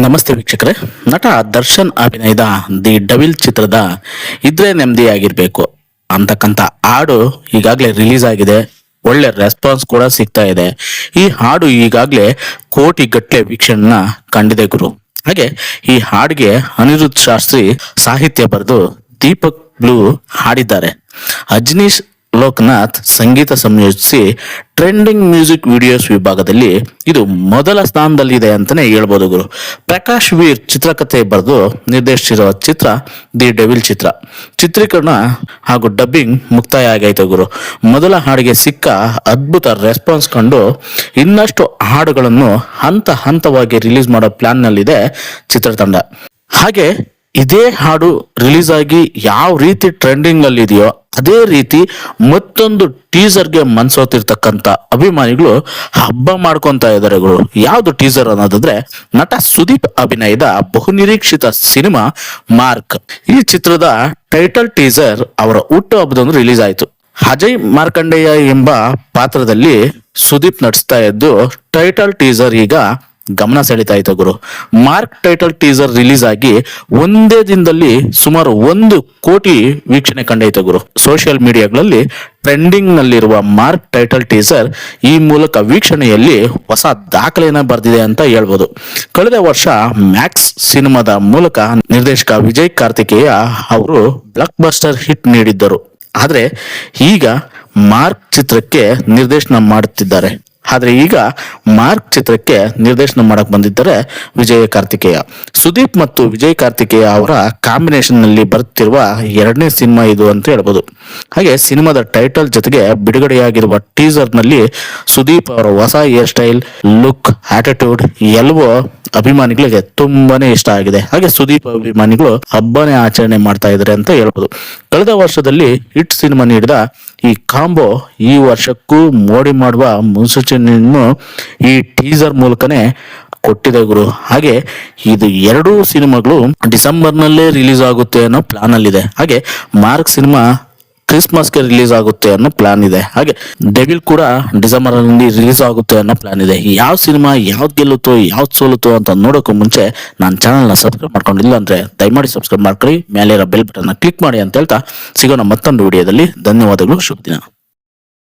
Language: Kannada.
ನಮಸ್ತೆ ವೀಕ್ಷಕರೇ. ನಟ ದರ್ಶನ್ ಅಭಿನಯದ ದಿ ಡವಿಲ್ ಚಿತ್ರದ ಇದ್ರೆ ನೆಮ್ಮದಿಯಾಗಿರ್ಬೇಕು. ಅಂತಕ್ಕಂಥ ಹಾಡು ಈಗಾಗಲೇ ರಿಲೀಸ್ ಆಗಿದೆ. ಒಳ್ಳೆ ರೆಸ್ಪಾನ್ಸ್ ಕೂಡ ಸಿಗ್ತಾ ಇದೆ. ಈ ಹಾಡು ಈಗಾಗಲೇ ಕೋಟಿ ಗಟ್ಟಲೆ ವೀಕ್ಷಣೆನ ಕಂಡಿದೆ ಗುರು. ಹಾಗೆ ಈ ಹಾಡಿಗೆ ಅನಿರುದ್ಧ ಶಾಸ್ತ್ರಿ ಸಾಹಿತ್ಯ ಬರೆದು ದೀಪಕ್ ಬ್ಲೂ ಹಾಡಿದ್ದಾರೆ. ಅಜ್ನೀಶ್ ಲೋಕನಾಥ್ ಸಂಗೀತ ಸಂಯೋಜಿಸಿ ಟ್ರೆಂಡಿಂಗ್ ಮ್ಯೂಸಿಕ್ ವಿಡಿಯೋಸ್ ವಿಭಾಗದಲ್ಲಿ ಇದು ಮೊದಲ ಸ್ಥಾನದಲ್ಲಿದೆ ಅಂತಾನೆ ಹೇಳ್ಬೋದು ಗುರು. ಪ್ರಕಾಶ್ ವೀರ್ ಚಿತ್ರಕಥೆ ಬರೆದು ನಿರ್ದೇಶಿಸಿರುವ ಚಿತ್ರ ದಿ ಡೆವಿಲ್ ಚಿತ್ರ. ಚಿತ್ರೀಕರಣ ಹಾಗೂ ಡಬ್ಬಿಂಗ್ ಮುಕ್ತಾಯ ಆಗೈತೆ ಗುರು. ಮೊದಲ ಹಾಡಿಗೆ ಸಿಕ್ಕ ಅದ್ಭುತ ರೆಸ್ಪಾನ್ಸ್ ಕಂಡು ಇನ್ನಷ್ಟು ಹಾಡುಗಳನ್ನು ಹಂತ ಹಂತವಾಗಿ ರಿಲೀಸ್ ಮಾಡೋ ಪ್ಲಾನ್ನಲ್ಲಿದೆ ಚಿತ್ರತಂಡ. ಹಾಗೆ ಇದೇ ಹಾಡು ರಿಲೀಸ್ ಆಗಿ ಯಾವ ರೀತಿ ಟ್ರೆಂಡಿಂಗ್ ಅಲ್ಲಿ ಇದೆಯೋ ಅದೇ ರೀತಿ ಮತ್ತೊಂದು ಟೀಸರ್ಗೆ ಮನ್ಸೋತಿರ್ತಕ್ಕಂಥ ಅಭಿಮಾನಿಗಳು ಹಬ್ಬ ಮಾಡ್ಕೊಂತ ಇದ್ದಾರೆ ಯಾವ್ದು ಟೀಸರ್ ಅನ್ನೋದಂದ್ರೆ ನಟ ಸುದೀಪ್ ಅಭಿನಯದ ಬಹುನಿರೀಕ್ಷಿತ ಸಿನಿಮಾ ಮಾರ್ಕ್. ಈ ಚಿತ್ರದ ಟೈಟಲ್ ಟೀಸರ್ ಅವರ ಹುಟ್ಟು ಹಬ್ಬದಂದು ರಿಲೀಸ್ ಆಯಿತು ಅಜಯ್ ಮಾರ್ಕಂಡೇಯ ಎಂಬ ಪಾತ್ರದಲ್ಲಿ ಸುದೀಪ್ ನಟಿಸ್ತಾ ಇದ್ದು ಟೈಟಲ್ ಟೀಸರ್ ಈಗ ಗಮನ ಸೆಳೀತಾ ಇತ್ತು ಗುರು. ಮಾರ್ಕ್ ಟೈಟಲ್ ಟೀಸರ್ ರಿಲೀಸ್ ಆಗಿ ಒಂದೇ ದಿನದಲ್ಲಿ ಸುಮಾರು ಒಂದು ಕೋಟಿ ವೀಕ್ಷಣೆ ಕಂಡೈತೆ ಗುರು. ಸೋಷಿಯಲ್ ಮೀಡಿಯಾಗಳಲ್ಲಿ ಟ್ರೆಂಡಿಂಗ್ ನಲ್ಲಿರುವ ಮಾರ್ಕ್ ಟೈಟಲ್ ಟೀಸರ್ ಈ ಮೂಲಕ ವೀಕ್ಷಣೆಯಲ್ಲಿ ಹೊಸ ದಾಖಲೆಯನ್ನ ಬರೆದಿದೆ ಅಂತ ಹೇಳ್ಬೋದು. ಕಳೆದ ವರ್ಷ ಮ್ಯಾಕ್ಸ್ ಸಿನಿಮಾದ ಮೂಲಕ ನಿರ್ದೇಶಕ ವಿಜಯ್ ಕಾರ್ತಿಕೇಯ ಅವರು ಬ್ಲಾಕ್ ಬಸ್ಟರ್ ಹಿಟ್ ನೀಡಿದ್ದರು. ಆದ್ರೆ ಈಗ ಮಾರ್ಕ್ ಚಿತ್ರಕ್ಕೆ ನಿರ್ದೇಶನ ಮಾಡುತ್ತಿದ್ದಾರೆ. ಆದ್ರೆ ಈಗ ಮಾರ್ಕ್ ಚಿತ್ರಕ್ಕೆ ನಿರ್ದೇಶನ ಮಾಡಕ್ ಬಂದಿದ್ದಾರೆ ವಿಜಯ ಕಾರ್ತಿಕೇಯ. ಸುದೀಪ್ ಮತ್ತು ವಿಜಯ್ ಕಾರ್ತಿಕೇಯ ಅವರ ಕಾಂಬಿನೇಷನ್ನಲ್ಲಿ ಬರುತ್ತಿರುವ ಎರಡನೇ ಸಿನಿಮಾ ಇದು ಅಂತ ಹೇಳ್ಬೋದು. ಹಾಗೆ ಸಿನಿಮಾದ ಟೈಟಲ್ ಜೊತೆಗೆ ಬಿಡುಗಡೆಯಾಗಿರುವ ಟೀಸರ್ನಲ್ಲಿ ಸುದೀಪ್ ಅವರ ಹೊಸ ಹೇರ್ ಸ್ಟೈಲ್ ಲುಕ್ ಆಟಿಟ್ಯೂಡ್ ಎಲ್ಲವೂ ಅಭಿಮಾನಿಗಳಿಗೆ ತುಂಬಾನೇ ಇಷ್ಟ ಆಗಿದೆ. ಹಾಗೆ ಸುದೀಪ್ ಅಭಿಮಾನಿಗಳು ಹಬ್ಬನೇ ಆಚರಣೆ ಮಾಡ್ತಾ ಇದ್ದಾರೆ ಅಂತ ಹೇಳ್ಬೋದು. ಕಳೆದ ವರ್ಷದಲ್ಲಿ ಹಿಟ್ ಸಿನಿಮಾ ನೀಡಿದ ಈ ಕಾಂಬೋ ಈ ವರ್ಷಕ್ಕೂ ಮೋಡಿ ಮಾಡುವ ಮುನ್ಸೂಚನೆಯನ್ನು ಈ ಟೀಸರ್ ಮೂಲಕನೇ ಕೊಟ್ಟಿದೆ ಗುರು. ಹಾಗೆ ಇದು ಎರಡೂ ಸಿನಿಮಾಗಳು ಡಿಸೆಂಬರ್ನಲ್ಲೇ ರಿಲೀಸ್ ಆಗುತ್ತೆ ಅನ್ನೋ ಪ್ಲಾನ್ ಅಲ್ಲಿದೆ. ಹಾಗೆ ಮಾರ್ಕ್ ಸಿನಿಮಾ ಕ್ರಿಸ್ಮಸ್ಗೆ ರಿಲೀಸ್ ಆಗುತ್ತೆ ಅನ್ನೋ ಪ್ಲಾನ್ ಇದೆ. ಹಾಗೆ ಡೆವಿಲ್ ಕೂಡ ಡಿಸೆಂಬರ್ ಅಲ್ಲಿ ರಿಲೀಸ್ ಆಗುತ್ತೆ ಅನ್ನೋ ಪ್ಲಾನ್ ಇದೆ. ಯಾವ ಸಿನಿಮಾ ಯಾವ್ದು ಗೆಲ್ಲುತ್ತೋ, ಯಾವ್ದು ಸೋಲುತ್ತೋ ಅಂತ ನೋಡೋಕ್ಕೂ ಮುಂಚೆ ನನ್ನ ಚಾನಲ್ನ ಸಬ್ಸ್ಕ್ರೈಬ್ ಮಾಡ್ಕೊಂಡಿಲ್ಲ ಅಂದ್ರೆ ದಯಮಾಡಿ ಸಬ್ಸ್ಕ್ರೈಬ್ ಮಾಡ್ಕೊಳ್ಳಿ. ಮೇಲೆ ಇರೋ ಬೆಲ್ ಬಟನ್ ಕ್ಲಿಕ್ ಮಾಡಿ ಅಂತ ಹೇಳ್ತಾ ಸಿಗೋಣ ಮತ್ತೊಂದು ವಿಡಿಯೋದಲ್ಲಿ. ಧನ್ಯವಾದಗಳು. ಶುಭ ದಿನ.